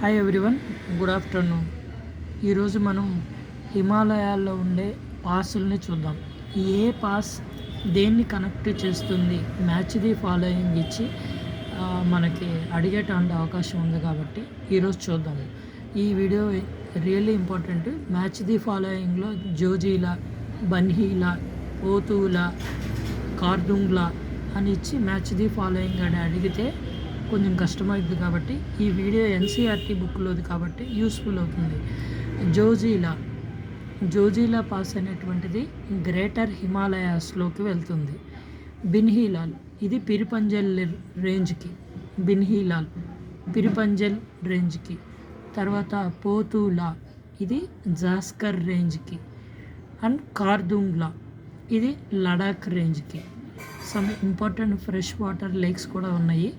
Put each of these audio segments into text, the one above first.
Hi everyone good afternoon ఈరోజు మనం హిమాలయాల్లో ఉండే పాసుల్ని చూద్దాం. ఏ పాస్ దేన్ని కనెక్ట్ చేస్తుంది? మ్యాచ్ ది ఫాలోయింగ్ ఇచ్చి మనకి అడిగేటువంటి అవకాశం ఉంది కాబట్టి ఈరోజు చూద్దాం. ఈ video really important match the ఫాలోయింగ్లో Zojila Banihal ఓతూలా కార్దుంగ్లా అని ఇచ్చి మ్యాచ్ ది ఫాలోయింగ్ అని అడిగితే కొంచెం కష్టమైంది కాబట్టి ఈ వీడియో ఎన్సీఆర్టీ బుక్లోది కాబట్టి యూస్ఫుల్ అవుతుంది. జోజీలా జోజీలా పాస్ అనేటువంటిది గ్రేటర్ హిమాలయాస్లోకి వెళ్తుంది. బిన్హీలాల్ ఇది పిరిపంజల్ రేంజ్కి. బిన్హీలాల్ పిరిపంజల్ రేంజ్కి. తర్వాత పోతూలా ఇది జాస్కర్ రేంజ్కి. అండ్ కార్దుంగ్లా ఇది లడాక్ రేంజ్కి. Some important fresh water lakes కూడా ఉన్నాయి.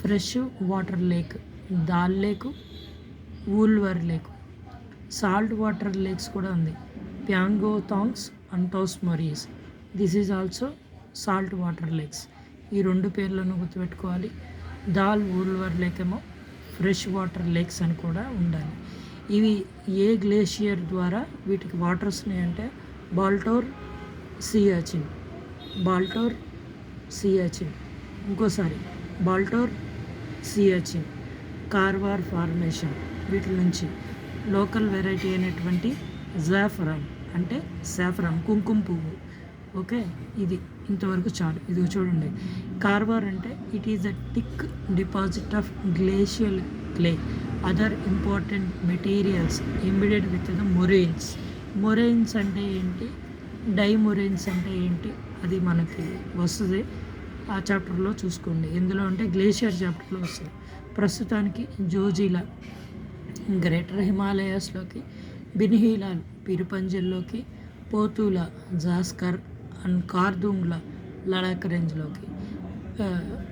Fresh water lake Dal lake Wular lake. Salt water lakes కూడా ఉంది. ప్యాంగో థాంగ్స్ అంటోస్ Moriri. This is also salt water lakes. ఈ రెండు పేర్లను గుర్తుపెట్టుకోవాలి. దాల్ వూల్వర్ లేక్ ఏమో ఫ్రెష్ వాటర్ లేక్స్ అని కూడా ఉండాలి. ఇవి ఏ గ్లేషియర్ ద్వారా వీటికి వాటర్స్ ఉన్నాయంటే బాల్టోర్ సియాచిన్. బాల్టోర్ సియాచిన్. ఇంకోసారి బాల్టోర్ సియాచిన్ కార్వార్ ఫార్మేషన్ వీటి నుంచి లోకల్ వెరైటీ అయినటువంటి జాఫరాన్ అంటే సాఫ్రాన్ కుంకుమ పువ్వు. ఓకే? ఇది ఇంతవరకు చాలు. ఇది చూడండి. కార్వార్ అంటే it is a thick deposit of glacial clay other important materials embedded with the moraines moraines అంటే ఏంటి? డై మొరైన్స్ అంటే ఏంటి? అది మనకి వస్తుంది. ఆ చాప్టర్లో చూసుకోండి. ఎందులో అంటే గ్లేషియర్ చాప్టర్లో వస్తుంది. ప్రస్తుతానికి జోజీలా గ్రేటర్ హిమాలయాస్లోకి బిన్హీలాల్ పిరుపంజల్లోకి పోతుల Zanskar and Khardungla Ladakh రేంజ్లోకి.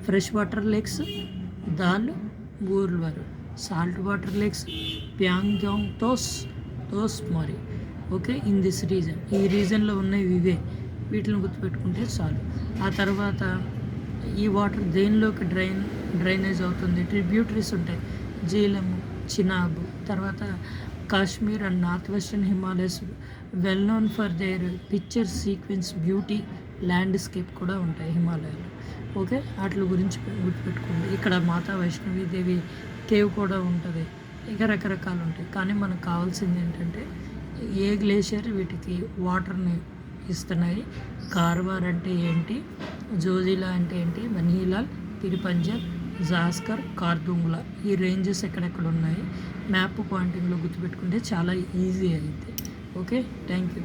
Fresh water lakes Dal Wular salt water lakes Pangong Tso Tso మరి. Okay in this region. ఈ రీజన్లో ఉన్నవి ఇవే. వీటిని గుర్తుపెట్టుకుంటే చాలు. ఆ తర్వాత ఈ వాటర్ దేనిలోకి డ్రైన్ డ్రైనేజ్ అవుతుంది? ట్రిబ్యూటరీస్ ఉంటాయి. జీలము చినాబ్ తర్వాత Kashmir and north western Himalayas. Well known for their picturesque beauty landscape కూడా ఉంటాయి హిమాలయాలు ఓకే వాటి గురించి గుర్తుపెట్టుకోండి. ఇక్కడ మాతా వైష్ణవి దేవి కేవ్ కూడా ఉంటుంది. ఇక రకరకాలు ఉంటాయి. కానీ మనకు కావాల్సింది ఏంటంటే ఏ గ్లేషియర్ వీటికి వాటర్ని ఇస్తున్నాయి? కార్వార్ అంటే ఏంటి? జోజిలా అంటే ఏంటి? మనీలాల్ తిరుపంజల్ జాస్కర్ కార్దుంగ్లా. ఈ రేంజెస్ ఎక్కడెక్కడ ఉన్నాయి మ్యాప్ పాయింటింగ్లో గుర్తుపెట్టుకుంటే చాలా ఈజీ అయింది ఓకే? Thank you